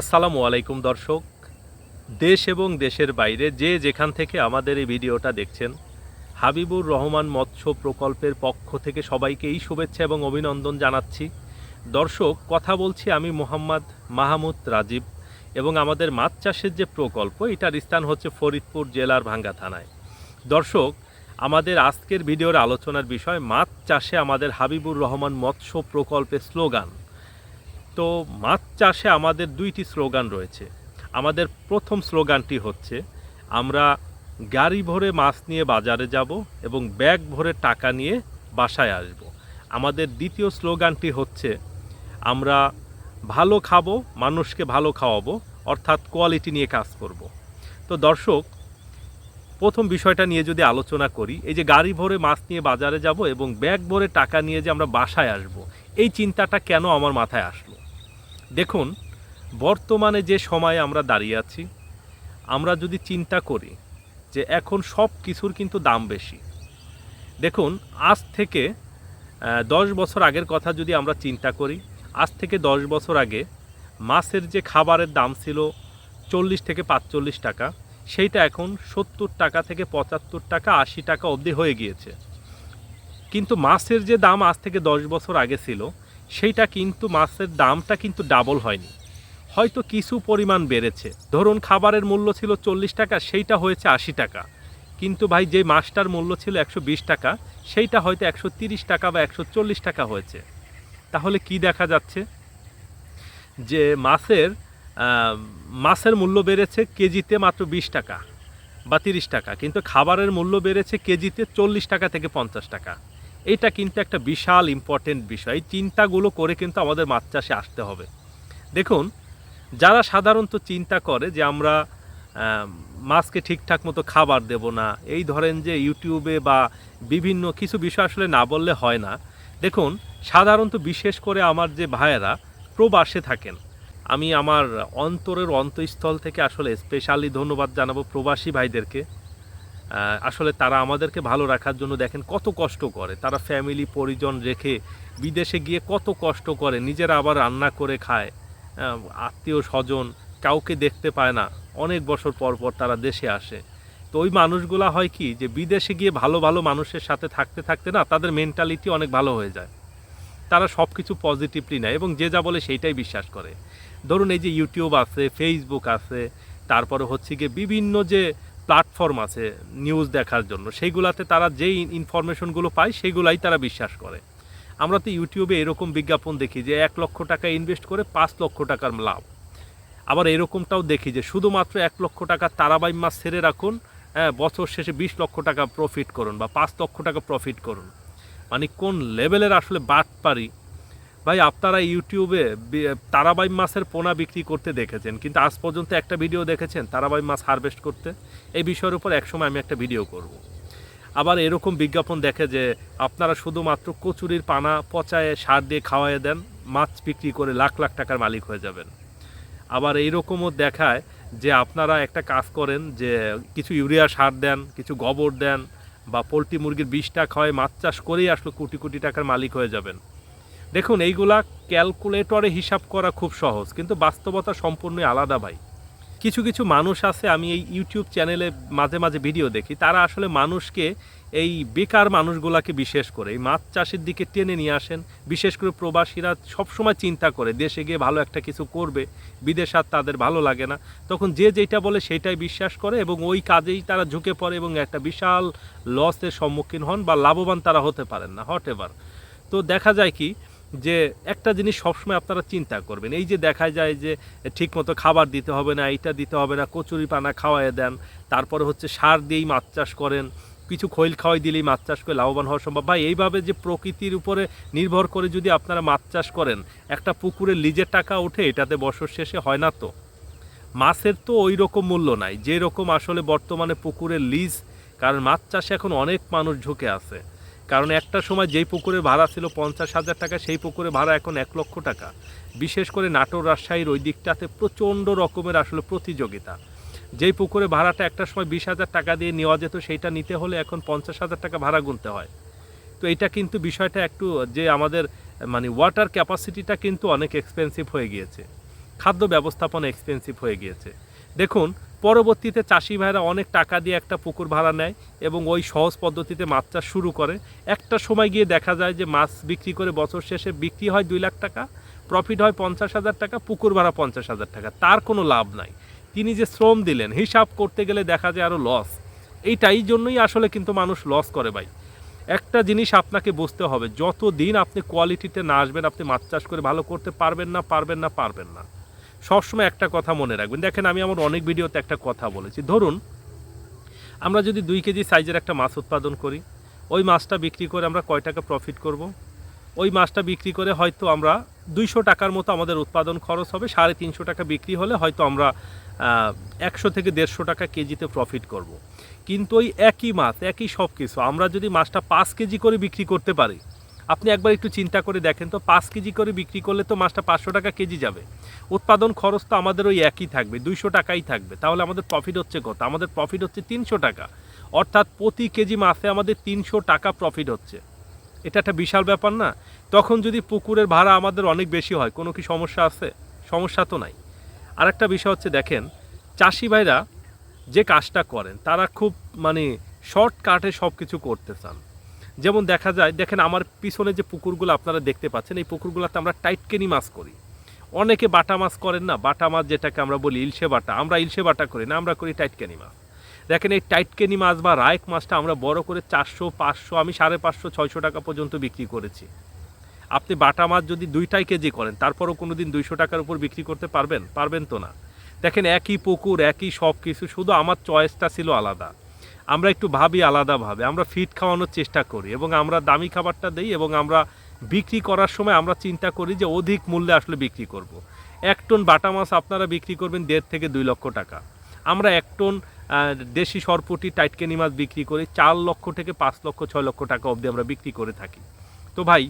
আসসালামু আলাইকুম দর্শক। দেশ এবং দেশের বাইরে যে যেখান থেকে আমাদের এই ভিডিওটা দেখছেন, হাবিবুর রহমান মৎস্য প্রকল্পের পক্ষ থেকে সবাইকে এই শুভেচ্ছা এবং অভিনন্দন জানাচ্ছি। দর্শক, কথা বলছি আমি মোহাম্মদ মাহমুদ রাজীব এবং আমাদের মাছ চাষের যে প্রকল্প, এটার স্থান হচ্ছে ফরিদপুর জেলার ভাঙ্গা থানায়। দর্শক, আমাদের আজকের ভিডিওর আলোচনার বিষয়, মাছ চাষে আমাদের হাবিবুর রহমান মৎস্য প্রকল্পের স্লোগান। তো মাছ চাষে আমাদের দুইটি স্লোগান রয়েছে। আমাদের প্রথম স্লোগানটি হচ্ছে, আমরা গাড়ি ভরে মাছ নিয়ে বাজারে যাব এবং ব্যাগ ভরে টাকা নিয়ে বাসায় আসব। আমাদের দ্বিতীয় স্লোগানটি হচ্ছে, আমরা ভালো খাব, মানুষকে ভালো খাওয়াবো, অর্থাৎ কোয়ালিটি নিয়ে কাজ করব। তো দর্শক, প্রথম বিষয়টা নিয়ে যদি আলোচনা করি, এই যে গাড়ি ভরে মাছ নিয়ে বাজারে যাব এবং ব্যাগ ভরে টাকা নিয়ে যে আমরা বাসায় আসব, এই চিন্তাটা কেন আমার মাথায় আসলো? দেখুন, বর্তমানে যে সময়ে আমরা দাঁড়িয়ে আছি, আমরা যদি চিন্তা করি যে এখন সব কিছুর কিন্তু দাম বেশি। দেখুন, আজ থেকে দশ বছর আগের কথা যদি আমরা চিন্তা করি, আজ থেকে দশ বছর আগে মাছের যে খাবারের দাম ছিল চল্লিশ থেকে পাঁচচল্লিশ টাকা, সেইটা এখন সত্তর টাকা থেকে পঁচাত্তর টাকা, আশি টাকা অবধি হয়ে গিয়েছে। কিন্তু মাছের যে দাম আজ থেকে দশ বছর আগে ছিল সেইটা কিন্তু মাছের দামটা কিন্তু ডাবল হয়নি। হয়তো কিছু পরিমাণ বেড়েছে। ধরুন খাবারের মূল্য ছিল চল্লিশ টাকা, সেইটা হয়েছে আশি টাকা। কিন্তু ভাই যে মাছটার মূল্য ছিল একশো বিশ টাকা, সেইটা হয়তো একশো টাকা বা একশো চল্লিশ টাকা হয়েছে। তাহলে কি দেখা যাচ্ছে? যে মাছের মাছের মূল্য বেড়েছে কেজিতে মাত্র বিশ টাকা বা তিরিশ টাকা, কিন্তু খাবারের মূল্য বেড়েছে কেজিতে চল্লিশ টাকা থেকে পঞ্চাশ টাকা। এটা কিন্তু একটা বিশাল ইম্পর্টেন্ট বিষয়। চিন্তাগুলো করে কিন্তু আমাদের মাছ চাষে আসতে হবে। দেখুন, যারা সাধারণত চিন্তা করে যে আমরা মাছকে ঠিকঠাক মতো খাবার দেব না, এই ধরেন যে ইউটিউবে বা বিভিন্ন কিছু বিষয় আসলে না বললে হয় না। দেখুন, সাধারণত বিশেষ করে আমার যে ভাইয়েরা প্রবাসে থাকেন, আমি আমার অন্তরের অন্তঃস্থল থেকে আসলে স্পেশালি ধন্যবাদ জানাব প্রবাসী ভাইদেরকে। আসলে তারা আমাদেরকে ভালো রাখার জন্য দেখেন কত কষ্ট করে। তারা ফ্যামিলি পরিজন রেখে বিদেশে গিয়ে কত কষ্ট করে, নিজেরা আবার রান্না করে খায়। আত্মীয় স্বজন কাউকে দেখতে পায় না। অনেক বছর পর পর তারা দেশে আসে। তো ওই মানুষগুলা হয় কি যে বিদেশে গিয়ে ভালো ভালো মানুষের সাথে থাকতে থাকতে না তাদের মেন্টালিটি অনেক ভালো হয়ে যায়। তারা সব কিছু পজিটিভলি নেয় এবং যে যা বলে সেইটাই বিশ্বাস করে। ধরুন এই যে ইউটিউব আছে ফেসবুক আছে, তারপরে হচ্ছে গিয়ে বিভিন্ন যে প্ল্যাটফর্ম আছে নিউজ দেখার জন্য। সেইগুলাতে তারা যেই ইনফরমেশনগুলো পায়, সেইগুলাই তারা বিশ্বাস করে। আমরা তো ইউটিউবে এরকম বিজ্ঞাপন দেখি যে এক লক্ষ টাকা ইনভেস্ট করে পাঁচ লক্ষ টাকার লাভ। আবার এরকমটাও দেখি যে শুধুমাত্র এক লক্ষ টাকা তারাবাই মাছ ছেড়ে রাখুন হ্যাঁ বছর শেষে বিশ লক্ষ টাকা প্রফিট করুন বা পাঁচ লক্ষ টাকা প্রফিট করুন। মানে কোন লেভেলের আসলে বাট পারি ভাই, আপনারা ইউটিউবে তারাবাই মাছের পোনা বিক্রি করতে দেখেছেন, কিন্তু আজ পর্যন্ত একটা ভিডিও দেখেছেন তারাবাই মাছ হারভেস্ট করতে? এই বিষয়ের উপর একসময় আমি একটা ভিডিও করব। আবার এরকম বিজ্ঞাপন দেখে যে আপনারা শুধুমাত্র কচুরির পানা পচায়ে সার দিয়ে খাওয়াই দেন, মাছ বিক্রি করে লাখ লাখ টাকার মালিক হয়ে যাবেন। আবার এইরকমও দেখায় যে আপনারা একটা কাজ করেন যে কিছু ইউরিয়া সার দেন, কিছু গোবর দেন, বা পোলট্রি মুরগির বিষটা খাওয়ায় মাছ চাষ করেই আসলে কোটি কোটি টাকার মালিক হয়ে যাবেন। দেখুন, এইগুলা ক্যালকুলেটরে হিসাব করা খুব সহজ, কিন্তু বাস্তবতা সম্পূর্ণই আলাদা ভাই। কিছু কিছু মানুষ আছে, আমি এই ইউটিউব চ্যানেলে মাঝে মাঝে ভিডিও দেখি, তারা আসলে মানুষকে এই বেকার মানুষগুলাকে বিশেষ করে, এই মাছ চাষের দিকে টেনে নিয়ে আসেন। বিশেষ করে প্রবাসীরা সবসময় চিন্তা করে, দেশে গিয়ে ভালো একটা কিছু করবে, বিদেশ আর তাদের ভালো লাগে না। তখন যে যেটা বলে সেটাই বিশ্বাস করে এবং ওই কাজেই তারা ঝুঁকে পড়ে এবং একটা বিশাল লসের সম্মুখীন হন বা লাভবান তারা হতে পারেন না হট এভার। তো দেখা যায় কি যে একটা জিনিস সবসময় আপনারা চিন্তা করবেন। এই যে দেখা যায় যে ঠিকমতো খাবার দিতে হবে না, এইটা দিতে হবে না, কচুরি পানা খাওয়াই দেন, তারপরে হচ্ছে সার দিয়েই মাছ চাষ করেন, কিছু খৈল খাওয়াই দিলেই মাছ চাষ করে লাভবান হওয়া সম্ভব। ভাই, এইভাবে যে প্রকৃতির উপরে নির্ভর করে যদি আপনারা মাছ চাষ করেন, একটা পুকুরে লিজের টাকা ওঠে, এটাতে বছর শেষে হয় না তো? মাছের তো ওই রকম মূল্য নাই। যেরকম আসলে বর্তমানে পুকুরের লিজ, কারণ মাছ চাষে এখন অনেক মানুষ ঝুঁকে আছে। কারণ একটা সময় যেই পুকুরের ভাড়া ছিল পঞ্চাশ হাজার টাকা, সেই পুকুরে ভাড়া এখন এক লক্ষ টাকা। বিশেষ করে নাটোর, রাজশাহীর ওই দিকটাতে প্রচণ্ড রকমের আসলে প্রতিযোগিতা। যেই পুকুরে ভাড়াটা একটা সময় বিশ হাজার টাকা দিয়ে নেওয়া যেত, সেইটা নিতে হলে এখন পঞ্চাশ হাজার টাকা ভাড়া গুনতে হয়। তো এটা কিন্তু বিষয়টা একটু যে আমাদের মানে ওয়াটার ক্যাপাসিটিটা কিন্তু অনেক এক্সপেন্সিভ হয়ে গিয়েছে। খাদ্য ব্যবস্থাপনা এক্সপেন্সিভ হয়ে গিয়েছে। দেখুন পরবর্তীতে চাষি ভাইরা অনেক টাকা দিয়ে একটা পুকুর ভাড়া নেয় এবং ওই সহজ পদ্ধতিতে মাছ চাষ শুরু করে। একটা সময় গিয়ে দেখা যায় যে মাছ বিক্রি করে বছর শেষে বিক্রি হয় দুই লাখ টাকা প্রফিট হয় পঞ্চাশ হাজার টাকা, পুকুর ভাড়া পঞ্চাশ হাজার টাকা। তার কোনো লাভ নাই। তিনি যে শ্রম দিলেন, হিসাব করতে গেলে দেখা যায় আরও লস এইটাই জন্যই আসলে কিন্তু মানুষ লস করে ভাই। একটা জিনিস আপনাকে বুঝতে হবে যত দিন আপনি কোয়ালিটিতে না আসবেন, আপনি মাছ চাষ করে ভালো করতে পারবেন না পারবেন না পারবেন না। সবসময় একটা কথা মনে রাখবেন। দেখেন, আমি আমার অনেক ভিডিওতে একটা কথা বলেছি। ধরুন, আমরা যদি দুই কেজি সাইজের একটা মাছ উৎপাদন করি, ওই মাছটা বিক্রি করে আমরা কয় টাকা প্রফিট করব? ওই মাছটা বিক্রি করে হয়তো আমরা দুইশো টাকার মতো আমাদের উৎপাদন খরচ হবে, সাড়ে তিনশো টাকা বিক্রি হলে হয়তো আমরা একশো থেকে দেড়শো টাকা কেজিতে প্রফিট করব। কিন্তু ওই একই মাছ, একই সব কিছু আমরা যদি মাছটা পাঁচ কেজি করে বিক্রি করতে পারি আপনি একবার একটু চিন্তা করে দেখেন তো, পাঁচ কেজি করে বিক্রি করলে তো মাছটা পাঁচশো টাকা কেজি যাবে। উৎপাদন খরচ তো আমাদের ওই একই থাকবে, দুইশো টাকাই থাকবে। তাহলে আমাদের প্রফিট হচ্ছে কত? আমাদের প্রফিট হচ্ছে তিনশো টাকা। অর্থাৎ প্রতি কেজি মাছে আমাদের তিনশো টাকা প্রফিট হচ্ছে। এটা একটা বিশাল ব্যাপার না? তখন যদি পুকুরের ভাড়া আমাদের অনেক বেশি হয়, কোনো কি সমস্যা আছে? সমস্যা তো নাই। আর একটা বিষয় হচ্ছে, দেখেন, চাষি ভাইরা যে কাজটা করেন, তারা খুব মানে শর্টকাটে সব কিছু করতে চান। যেমন দেখা যায়, দেখেন আমার পিছনে যে পুকুরগুলো আপনারা দেখতে পাচ্ছেন, এই পুকুরগুলোতে আমরা টাইটকেনি মাছ করি। অনেকে বাটা মাছ করেন না, বাটা মাছ যেটাকে আমরা বলি ইলশে বাটা, আমরা ইলশে বাটা করি না, আমরা করি টাইটকেনি মাছ। দেখেন এই টাইটকেনি মাছ বা রায়ক মাছটা আমরা বড় করে চারশো, পাঁচশো, আমি সাড়ে পাঁচশো, ছয়শো টাকা পর্যন্ত বিক্রি করেছি। আপনি বাটা মাছ যদি দুইটাই কেজি করেন, তারপরও কোনো দিন দুইশো টাকার উপর বিক্রি করতে পারবেন? পারবেন তো না। দেখেন একই পুকুর, একই সব কিছু শুধু আমার চয়েসটা ছিল আলাদা। আমরা একটু ভাবি আলাদাভাবে আমরা ফিট খাওয়ানোর চেষ্টা করি এবং আমরা দামি খাবারটা দিই এবং আমরা বিক্রি করার সময় আমরা চিন্তা করি যে অধিক মূল্যে আসলে বিক্রি করব। এক টন বাটা মাছ আপনারা বিক্রি করবেন দেড় থেকে দুই লক্ষ টাকা। আমরা এক টন দেশি সরপুটি টাইটকেনি মাছ বিক্রি করি চার লক্ষ থেকে পাঁচ লক্ষ, ছয় লক্ষ টাকা অবধি আমরা বিক্রি করে থাকি। তো ভাই,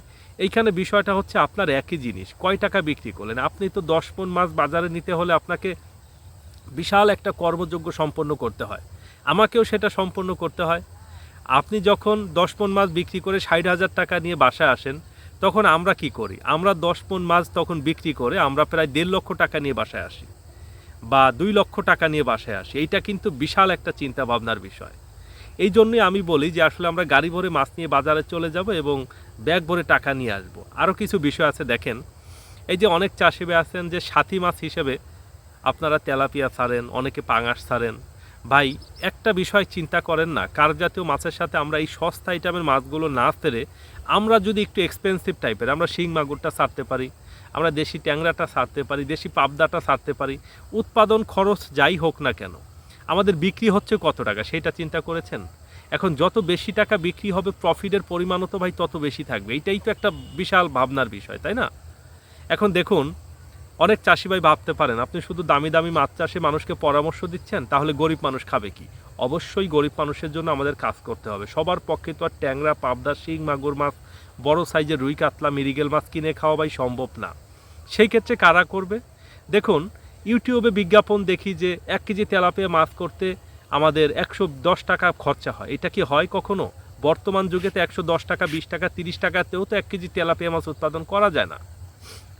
এইখানে বিষয়টা হচ্ছে আপনার একই জিনিস। কয় টাকা বিক্রি করলেন? আপনি তো দশ পন মাছ বাজারে নিতে হলে আপনাকে বিশাল একটা কর্মযোগ্য সম্পন্ন করতে হয়। আমাকেও সেটা সম্পন্ন করতে হয়। আপনি যখন দশ পন মাছ বিক্রি করে ষাট হাজার টাকা নিয়ে বাসায় আসেন, তখন আমরা কি করি? আমরা দশ পন মাছ তখন বিক্রি করে আমরা প্রায় দেড় লক্ষ টাকা নিয়ে বাসায় আসি বা দুই লক্ষ টাকা নিয়ে বাসায় আসি। এইটা কিন্তু বিশাল একটা চিন্তা ভাবনার বিষয়। এই জন্যই আমি বলি যে আসলে আমরা গাড়ি ভরে মাছ নিয়ে বাজারে চলে যাব এবং ব্যাগ ভরে টাকা নিয়ে আসব। আরও কিছু বিষয় আছে, দেখেন। এই যে অনেক চাষিবে আছেন যে সাথী মাছ হিসেবে আপনারা তেলাপিয়া ছাড়েন, অনেকে পাঙাশ ছাড়েন। ভাই, একটা বিষয় চিন্তা করেন না, কার জাতীয় মাছের সাথে আমরা এই সস্তা আইটেমের মাছগুলো না ফেরে আমরা যদি একটু এক্সপেন্সিভ টাইপের আমরা শিং মাগুরটা ছাড়তে পারি, আমরা দেশি ট্যাংরাটা ছাড়তে পারি, দেশি পাবদাটা ছাড়তে পারি, উৎপাদন খরচ যাই হোক না কেন, আমাদের বিক্রি হচ্ছে কত টাকা সেটা চিন্তা করেছেন? এখন যত বেশি টাকা বিক্রি হবে প্রফিটের পরিমাণও তো ভাই তত বেশি থাকবে এইটাই তো একটা বিশাল ভাবনার বিষয়, তাই না? এখন দেখুন অনেক চাষি ভাই ভাবতে পারেন, আপনি শুধু দামি দামি মাছ চাষে মানুষকে পরামর্শ দিচ্ছেন, তাহলে গরিব মানুষ খাবে কি? অবশ্যই গরিব মানুষের জন্য আমাদের কাজ করতে হবে। সবার পক্ষে তো আর ট্যাংরা, পাবদা, শিং, মাগুর মাছ, বড় সাইজের রুই, কাতলা মিরিগেল মাছ কিনে খাওয়া ভাই সম্ভব না। সেই ক্ষেত্রে কারা করবে? দেখুন, ইউটিউবে বিজ্ঞাপন দেখি যে এক কেজি তেলাপিয়া মাছ করতে আমাদের একশো দশ টাকা খরচা হয়। এটা কি হয় কখনো? বর্তমান যুগে তো একশো দশ টাকা, বিশ টাকা, তিরিশ টাকাতেও তো এক কেজি তেলাপিয়া মাছ উৎপাদন করা যায় না।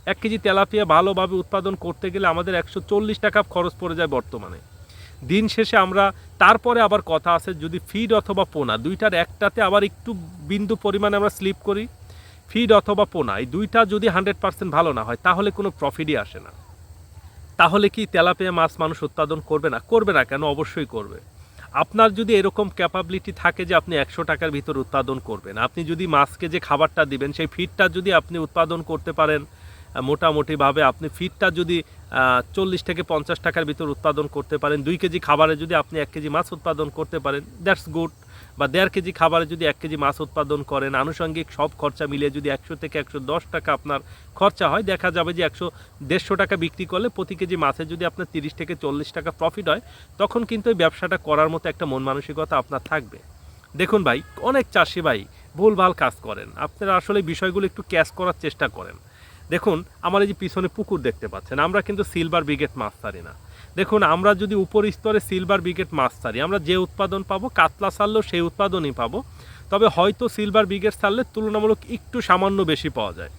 এক কেজি তেলাপিয়া ভালোভাবে উৎপাদন করতে গেলে আমাদের একশো চল্লিশ টাকা খরচ পড়ে যায় বর্তমানে। দিন শেষে আমরা, তারপরে আবার কথা আছে, যদি ফিড অথবা পোনা, দুইটার একটাতে আবার একটু বিন্দু পরিমাণে আমরা স্লিপ করি ফিড অথবা পোনা, এই দুইটা যদি হান্ড্রেড পার্সেন্ট ভালো না হয়, তাহলে কোনো প্রফিটই আসে না। তাহলে কি তেলাপিয়া মাছ মানুষ উৎপাদন করবে না? করবে না কেন? অবশ্যই করবে। আপনার যদি এরকম ক্যাপাবিলিটি থাকে যে আপনি একশো টাকার ভিতর উৎপাদন করবেন, আপনি যদি মাছকে যে খাবারটা দিবেন, সেই ফিডটা যদি আপনি উৎপাদন করতে পারেন মোটামুটিভাবে আপনি ফিডটা যদি চল্লিশ থেকে পঞ্চাশ টাকার ভিতর উৎপাদন করতে পারেন, দুই কেজি খাবারে যদি আপনি এক কেজি মাছ উৎপাদন করতে পারেন দ্যাটস গুড বা দেড় কেজি খাবারে যদি এক কেজি মাছ উৎপাদন করেন, আনুষঙ্গিক সব খরচা মিলিয়ে যদি একশো থেকে একশো দশ টাকা আপনার খরচা হয়, দেখা যাবে যে একশো দেড়শো টাকা বিক্রি করলে প্রতি কেজি মাছে যদি আপনার তিরিশ থেকে চল্লিশ টাকা প্রফিট হয়, তখন কিন্তু এই ব্যবসাটা করার মতো একটা মন মানসিকতা আপনার থাকবে। দেখুন ভাই, অনেক চাষি ভাই ভুলভাল কাজ করেন। আপনারা আসলে বিষয়গুলো একটু ক্যাশ করার চেষ্টা করেন। দেখুন, আমার এই যে পিছনে পুকুর দেখতে পাচ্ছেন, আমরা কিন্তু সিলভার ব্রিগেড মাছ ছাড়ি না। দেখুন, আমরা যদি উপর স্তরে সিলভার ব্রিগেড মাছ ছাড়ি আমরা যে উৎপাদন পাবো, কাতলা ছাড়লেও সেই উৎপাদনই পাবো, তবে হয়তো সিলভার ব্রিগেড ছাড়লে তুলনামূলক একটু সামান্য বেশি পাওয়া যায়।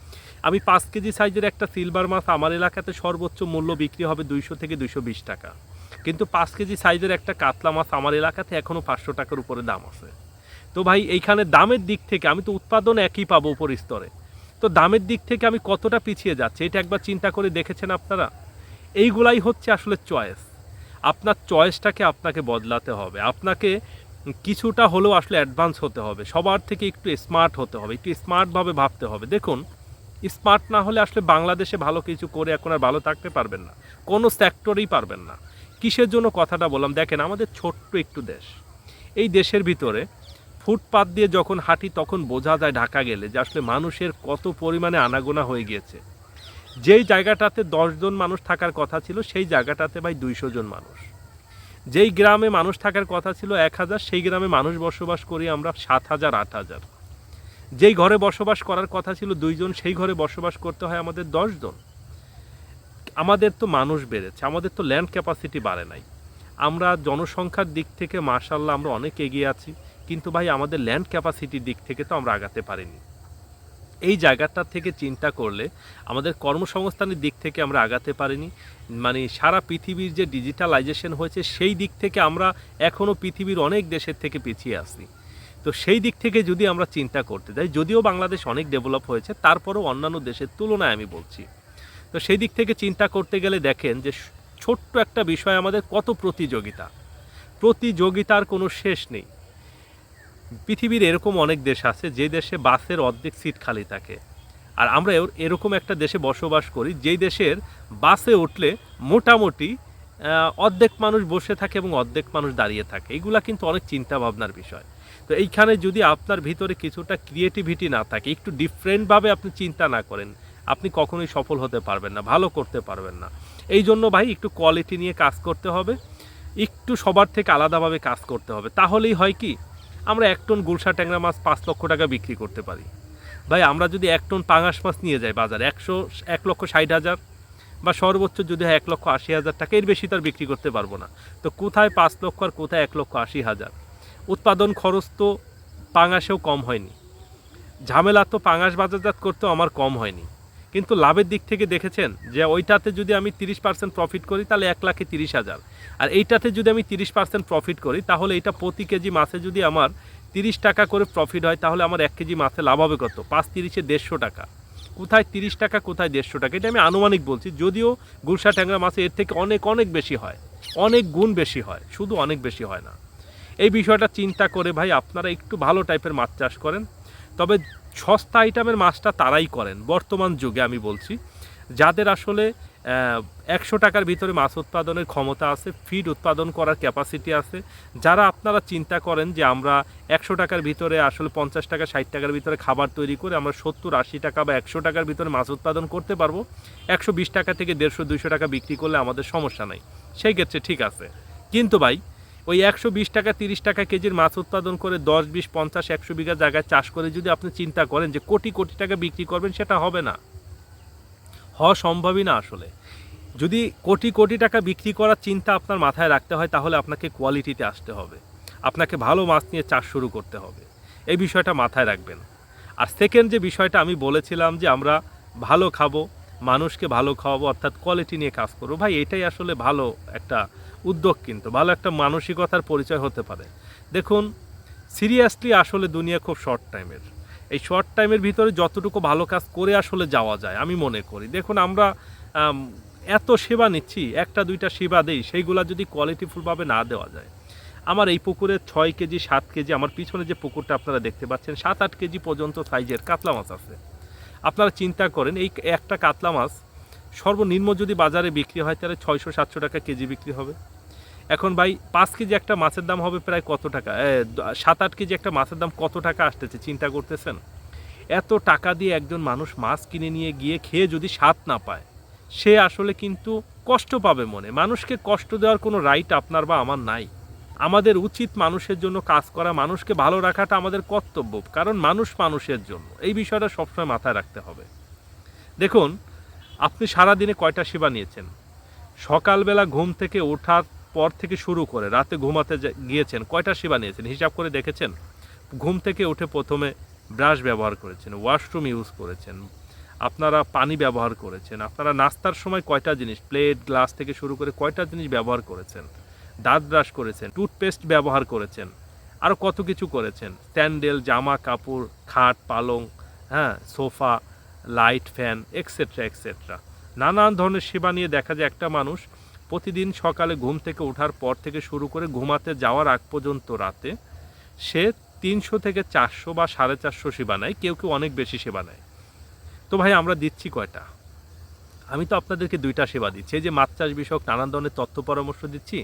আমি পাঁচ কেজি সাইজের একটা সিলভার মাছ আমার এলাকাতে সর্বোচ্চ মূল্য বিক্রি হবে দুইশো থেকে দুইশো বিশ টাকা। কিন্তু পাঁচ কেজি সাইজের একটা কাতলা মাছ আমার এলাকাতে এখনও পাঁচশো টাকার উপরে দাম আছে। তো ভাই, এইখানে দামের দিক থেকে আমি তো উৎপাদন একই পাবো উপর স্তরে। তো দামের দিক থেকে আমি কতটা পিছিয়ে যাচ্ছি, এটা একবার চিন্তা করে দেখেছেন আপনারা? এইগুলাই হচ্ছে আসলে চয়েস। আপনার চয়েসটাকে আপনাকে বদলাতে হবে। আপনাকে কিছুটা হলেও আসলে অ্যাডভান্স হতে হবে। সবার থেকে একটু স্মার্ট হতে হবে, একটু স্মার্টভাবে ভাবতে হবে। দেখুন, স্মার্ট না হলে আসলে বাংলাদেশে ভালো কিছু করে এখন আর ভালো থাকতে পারবেন না। কোনো সেক্টরেই পারবেন না। কিসের জন্য কথাটা বললাম? দেখেন, আমাদের ছোট্ট একটু দেশ। এই দেশের ভিতরে ফুটপাত দিয়ে যখন হাঁটি তখন বোঝা যায় ঢাকা গেলে যে আসলে মানুষের কত পরিমাণে আনাগোনা হয়ে গিয়েছে। যেই জায়গাটাতে দশজন মানুষ থাকার কথা ছিল, সেই জায়গাটাতে ভাই দুইশো জন মানুষ। যেই গ্রামে মানুষ থাকার কথা ছিল এক হাজার, সেই গ্রামে মানুষ বসবাস করি আমরা সাত হাজার, আট হাজার। যেই ঘরে বসবাস করার কথা ছিল দুইজন, সেই ঘরে বসবাস করতে হয় আমাদের দশজন আমাদের তো মানুষ বেড়েছে, আমাদের তো ল্যান্ড ক্যাপাসিটি বাড়ে নাই। আমরা জনসংখ্যার দিক থেকে মার্শাল্লাহ আমরা অনেক এগিয়ে আছি। কিন্তু ভাই, আমাদের ল্যান্ড ক্যাপাসিটির দিক থেকে তো আমরা আগাতে পারিনি। এই জায়গাটা থেকে চিন্তা করলে আমাদের কর্মসংস্থানের দিক থেকে আমরা আগাতে পারিনি। মানে সারা পৃথিবীর যে ডিজিটালাইজেশন হয়েছে, সেই দিক থেকে আমরা এখনও পৃথিবীর অনেক দেশের থেকে পিছিয়ে আসি তো সেই দিক থেকে যদি আমরা চিন্তা করতে যাই, যদিও বাংলাদেশ অনেক ডেভেলপ হয়েছে, তারপরেও অন্যান্য দেশের তুলনায় আমি বলছি। তো সেই দিক থেকে চিন্তা করতে গেলে দেখেন যে ছোট্ট একটা বিষয় আমাদের কত প্রতিযোগিতা। প্রতিযোগিতার কোনো শেষ নেই। পৃথিবীর এরকম অনেক দেশ আছে, যে দেশে বাসের অর্ধেক সিট খালি থাকে। আর আমরা এর- এরকম একটা দেশে বসবাস করি, যেই দেশের বাসে উঠলে মোটামুটি অর্ধেক মানুষ বসে থাকে এবং অর্ধেক মানুষ দাঁড়িয়ে থাকে। এগুলা কিন্তু অনেক চিন্তা ভাবনার বিষয়। তো এইখানে যদি আপনার ভিতরে কিছুটা ক্রিয়েটিভিটি না থাকে, একটু ডিফারেন্টভাবে আপনি চিন্তা না করেন, আপনি কখনোই সফল হতে পারবেন না, ভালো করতে পারবেন না। এই জন্য ভাই একটু কোয়ালিটি নিয়ে কাজ করতে হবে, একটু সবার থেকে আলাদাভাবে কাজ করতে হবে। তাহলেই হয় কি আমরা এক টন গুলশা ট্যাংরা মাছ পাঁচ লক্ষ টাকা বিক্রি করতে পারি। ভাই, আমরা যদি এক টন পাঙাশ মাছ নিয়ে যাই বাজার, একশো, এক লক্ষ ষাট হাজার বা সর্বোচ্চ যদি হয় এক লক্ষ আশি হাজার টাকা, এর বেশি তার বিক্রি করতে পারব না। তো কোথায় পাঁচ লক্ষ আর কোথায় এক লক্ষ আশি হাজার? উৎপাদন খরচ তো পাঙাশেও কম হয়নি। ঝামেলা তো পাঙাশ বাজারজাত করতেও আমার কম হয়নি। কিন্তু লাভের দিক থেকে দেখেছেন যে ওইটাতে যদি আমি তিরিশ পার্সেন্ট প্রফিট করি, তাহলে এক লাখে তিরিশ হাজার। আর এইটাতে যদি আমি তিরিশ পার্সেন্ট প্রফিট করি, তাহলে এটা প্রতি কেজি মাছে যদি আমার তিরিশ টাকা করে প্রফিট হয়, তাহলে আমার এক কেজি মাছে লাভ হবে কত? পাঁচ তিরিশে দেড়শো টাকা। কোথায় তিরিশ টাকা, কোথায় দেড়শো টাকা? এটা আমি আনুমানিক বলছি। যদিও গুলশা ট্যাংরা মাছে এর থেকে অনেক অনেক বেশি হয়। অনেক গুণ বেশি হয়। শুধু অনেক বেশি হয় না। এই বিষয়টা চিন্তা করে ভাই, আপনারা একটু ভালো টাইপের মাছ চাষ করেন। তবে সস্তা আইটেমের মাছটা তারাই করেন। বর্তমান যুগে আমি বলছি, যাদের আসলে একশো টাকার ভিতরে মাছ উৎপাদনের ক্ষমতা আছে ফিড উৎপাদন করার ক্যাপাসিটি আছে, যারা আপনারা চিন্তা করেন যে আমরা একশো টাকার ভিতরে আসলে পঞ্চাশ টাকা, ষাট টাকার ভিতরে খাবার তৈরি করে আমরা সত্তর, আশি টাকা বা একশো টাকার ভিতরে মাছ উৎপাদন করতে পারব, একশো বিশ টাকা থেকে দেড়শো, দুইশো টাকা বিক্রি করলে আমাদের সমস্যা নাই। সেই ক্ষেত্রে ঠিক আছে। কিন্তু ভাই ওই একশো বিশ টাকা, তিরিশ টাকা কেজির মাছ উৎপাদন করে দশ বিশ, পঞ্চাশ, একশো বিঘা জায়গায় চাষ করে যদি আপনি চিন্তা করেন যে কোটি কোটি টাকা বিক্রি করবেন, সেটা হবে না। হওয়া সম্ভবই না আসলে। যদি কোটি কোটি টাকা বিক্রি করার চিন্তা আপনার মাথায় রাখতে হয়, তাহলে আপনাকে কোয়ালিটিতে আসতে হবে। আপনাকে ভালো মাছ নিয়ে চাষ শুরু করতে হবে। এই বিষয়টা মাথায় রাখবেন। আর সেকেন্ড যে বিষয়টা আমি বলেছিলাম যে আমরা ভালো খাব, মানুষকে ভালো খাওয়াবো, অর্থাৎ কোয়ালিটি নিয়ে কাজ করব, ভাই এটাই আসলে ভালো একটা উদ্যোগ কিন্তু, ভালো একটা মানসিকতার পরিচয় হতে পারে। দেখুন সিরিয়াসলি আসলে দুনিয়া খুব শর্ট টাইমের এই শর্ট টাইমের ভিতরে যতটুকু ভালো কাজ করে আসলে যাওয়া যায়, আমি মনে করি। দেখুন, আমরা এত সেবা নিচ্ছি, একটা, দুইটা সেবা দেই, সেইগুলা যদি কোয়ালিটিফুলভাবে না দেওয়া যায়। আমার এই পুকুরে ছয় কেজি, সাত কেজি, আমার পিছনে যে পুকুরটা আপনারা দেখতে পাচ্ছেন, সাত, আট কেজি পর্যন্ত সাইজের কাতলা মাছ আছে। আপনারা চিন্তা করেন, এই একটা কাতলা মাছ সর্বনিম্ন যদি বাজারে বিক্রি হয়, তাহলে ছয়শো, সাতশো টাকা কেজি বিক্রি হবে। এখন ভাই, পাঁচ কেজি একটা মাছের দাম হবে প্রায় কত টাকা? সাত, আট কেজি একটা মাছের দাম কত টাকা আসতেছে, চিন্তা করতেছেন? এত টাকা দিয়ে একজন মানুষ মাছ কিনে নিয়ে গিয়ে খেয়ে যদি স্বাদ না পায়, সে আসলে কিন্তু কষ্ট পাবে মনে। মানুষকে কষ্ট দেওয়ার কোনো রাইট আপনার বা আমার নাই। আমাদের উচিত মানুষের জন্য কাজ করা, মানুষকে ভালো রাখাটা আমাদের কর্তব্য, কারণ মানুষ মানুষের জন্য। এই বিষয়টা সবসময় মাথায় রাখতে হবে। দেখুন আপনি সারাদিনে কয়টা সেবা নিয়েছেন? সকালবেলা ঘুম থেকে ওঠার পর থেকে শুরু করে রাতে ঘুমাতে গিয়েছেন, কয়টা সেবা নিয়েছেন? হিসাব করে দেখেছেন? ঘুম থেকে উঠে প্রথমে ব্রাশ ব্যবহার করেছেন, ওয়াশরুম ইউজ করেছেন, আপনারা পানি ব্যবহার করেছেন, আপনারা নাস্তার সময় কয়টা জিনিস, প্লেট, গ্লাস থেকে শুরু করে কয়টা জিনিস ব্যবহার করেছেন? দাঁত ব্রাশ করেছেন, টুথপেস্ট ব্যবহার করেছেন আরও কত কিছু করেছেন? স্যান্ডেল, জামা কাপড়, খাট, পালং হ্যাঁ sofa light fan etcetera etcetera নানান ধরনের সেবা নিয়ে দেখা যায় একটা মানুষ প্রতিদিন সকালে ঘুম থেকে ওঠার পর থেকে শুরু করে ঘুমাতে যাওয়ার আগ পর্যন্ত রাতে সে তিনশো থেকে চারশো বা সাড়ে চারশো সেবা নেয়, কেউ কেউ অনেক বেশি সেবা নেয়। তো ভাই, আমরা দিচ্ছি কয়টা? আমি তো আপনাদেরকে দুইটা সেবা দিচ্ছি। এই যে মাছ চাষ বিষয়ক নানান ধরনের তথ্য পরামর্শ দিচ্ছি,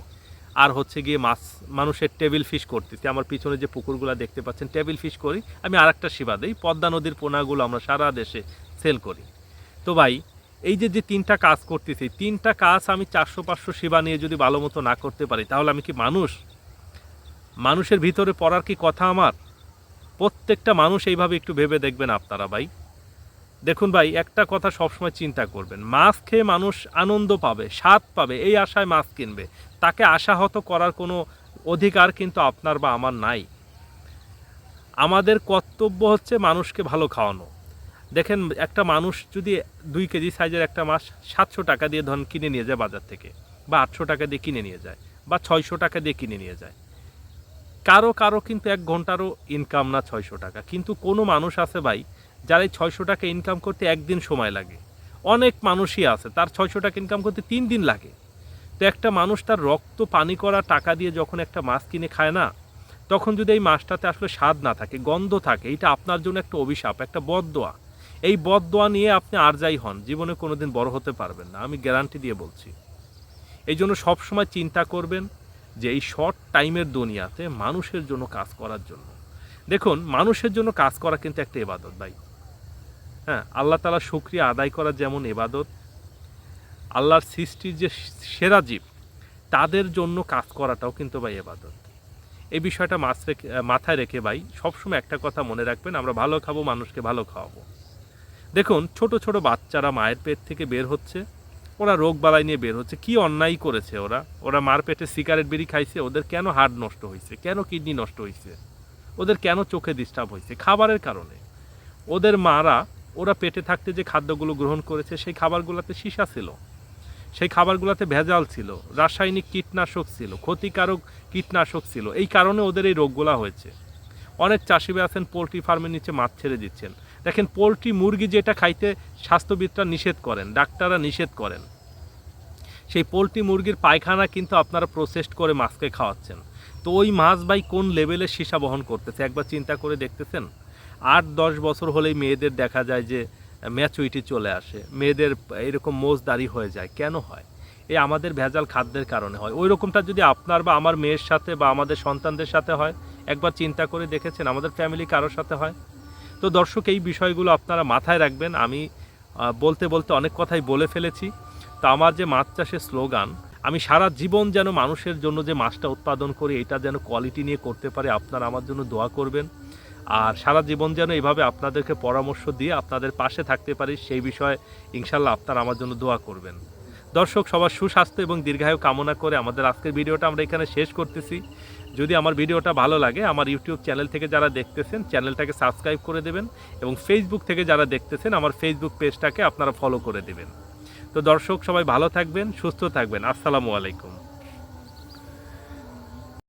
আর হচ্ছে গিয়ে মাছ, মানুষের টেবিল ফিশ করতেছি। আমার পিছনে যে পুকুরগুলো দেখতে পাচ্ছেন টেবিল ফিশ করি। আমি আর একটা সেবা দিই। পদ্মা নদীর পোনাগুলো আমরা সারা দেশে সেল করি। তো ভাই, এই যে যে তিনটা কাজ করতেছি, তিনটা কাজ আমি চারশো, পাঁচশো সেবা নিয়ে যদি ভালো মতো না করতে পারি, তাহলে আমি কি মানুষ? মানুষের ভিতরে পড়ার কি কথা আমার? প্রত্যেকটা মানুষ এইভাবে একটু ভেবে দেখবেন আপনারা ভাই। দেখুন ভাই, একটা কথা সবসময় চিন্তা করবেন, মাছ খেয়ে মানুষ আনন্দ পাবে, স্বাদ পাবে, এই আশায় মাছ কিনবে। তাকে আশাহত করার কোনো অধিকার কিন্তু আপনার বা আমার নাই। আমাদের কর্তব্য হচ্ছে মানুষকে ভালো খাওয়ানো। দেখেন, একটা মানুষ যদি দুই কেজি সাইজের একটা মাছ সাতশো টাকা দিয়ে ধন কিনে নিয়ে যায় বাজার থেকে, বা আটশো টাকা দিয়ে কিনে নিয়ে যায়, বা ছয়শো টাকা দিয়ে কিনে নিয়ে যায়, কারও কারও কিন্তু এক ঘন্টারও ইনকাম না ছয়শো টাকা। কিন্তু কোনো মানুষ আছে ভাই, যার এই ছয়শো টাকা ইনকাম করতে একদিন সময় লাগে। অনেক মানুষই আছে, তার ছয়শো টাকা ইনকাম করতে তিন দিন লাগে। তো একটা মানুষ তার রক্ত, পানি করা টাকা দিয়ে যখন একটা মাছ কিনে খায় না, তখন যদি এই মাছটাতে আসলে স্বাদ না থাকে, গন্ধ থাকে, এটা আপনার জন্য একটা অভিশাপ, একটা বদদোয়া এই বদদোয়া নিয়ে আপনি আর যাই হন, জীবনে কোনোদিন বড় হতে পারবেন না। আমি গ্যারান্টি দিয়ে বলছি। এই জন্য সবসময় চিন্তা করবেন যে এই শর্ট টাইমের দুনিয়াতে মানুষের জন্য কাজ করার জন্য। দেখুন, মানুষের জন্য কাজ করা কিন্তু একটা এবাদত ভাই। হ্যাঁ আল্লাহ তালা শুক্রিয়া আদায় করা যেমন এবাদত, আল্লাহর সৃষ্টির যে সেরা জীব, তাদের জন্য কাজ করাটাও কিন্তু ভাই এবাদত। এই বিষয়টা মাছ মাথায় রেখে ভাই, সবসময় একটা কথা মনে রাখবেন, আমরা ভালো খাব, মানুষকে ভালো খাওয়াবো। দেখুন, ছোট ছোট বাচ্চারা মায়ের পেট থেকে বের হচ্ছে, ওরা রোগ বালাই নিয়ে বের হচ্ছে। কি অন্যায় করেছে ওরা? ওরা মার পেটে সিগারেট বিড়ি খাইছে, ওদের কেন হার্ট নষ্ট হয়েছে কেন কিডনি নষ্ট হয়েছে ওদের কেন চোখে ডিস্টার্ব হয়েছে খাবারের কারণে। ওদের মারা, ওরা পেটে থাকতে যে খাদ্যগুলো গ্রহণ করেছে, সেই খাবারগুলোতে সীসা ছিল। সেই খাবারগুলোতে ভেজাল ছিল। রাসায়নিক কীটনাশক ছিল, ক্ষতিকারক কীটনাশক ছিল। এই কারণে ওদের এই রোগগুলা হয়েছে। অনেক চাষিবে আছেন, পোলট্রি ফার্মের নিচে মাছ ছেড়ে দিচ্ছেন। দেখেন পোলট্রি মুরগি যেটা খাইতে স্বাস্থ্যবিদরা নিষেধ করেন, ডাক্তাররা নিষেধ করেন। সেই পোলট্রি মুরগির পায়খানা কিন্তু আপনারা প্রসেসড করে মাছকে খাওয়াচ্ছেন। তো ওই মাছ ভাই কোন লেভেলের সীসা বহন করতেছে? একবার চিন্তা করে দেখতেছেন? আট, দশ বছর হলেই মেয়েদের দেখা যায় যে ম্যাচুইটি চলে আসে। মেয়েদের এরকম মোজদারি হয়ে যায়। কেন হয়? এই আমাদের ভেজাল খাদ্যের কারণে হয়। ওই রকমটা যদি আপনার বা আমার মেয়ের সাথে বা আমাদের সন্তানদের সাথে হয়, একবার চিন্তা করে দেখেছেন? আমাদের ফ্যামিলি কারোর সাথে হয়? তো দর্শক, এই বিষয়গুলো আপনারা মাথায় রাখবেন। আমি বলতে বলতে অনেক কথাই বলে ফেলেছি। তো আমার যে মাছ চাষের স্লোগান, আমি সারা জীবন যেন মানুষের জন্য যে মাছটা উৎপাদন করি, এটা যেন কোয়ালিটি নিয়ে করতে পারে, আপনারা আমার জন্য দোয়া করবেন। আর সারা জীবন যেন এইভাবে আপনাদেরকে পরামর্শ দিয়ে আপনাদের পাশে থাকতে পারি, সেই বিষয়ে ইনশাল্লাহ আপনারা আমার জন্য দোয়া করবেন। দর্শক, সবার সুস্বাস্থ্য এবং দীর্ঘায়ু কামনা করে আমাদের আজকের ভিডিওটা আমরা এখানে শেষ করতেছি। যদি আমার ভিডিওটা ভালো লাগে, আমার ইউটিউব চ্যানেল থেকে যারা দেখতেছেন, চ্যানেলটাকে সাবস্ক্রাইব করে দেবেন এবং ফেসবুক থেকে যারা দেখতেছেন, আমার ফেসবুক পেজটাকে আপনারা ফলো করে দেবেন। তো দর্শক সবাই ভালো থাকবেন, সুস্থ থাকবেন। আসসালামু আলাইকুম।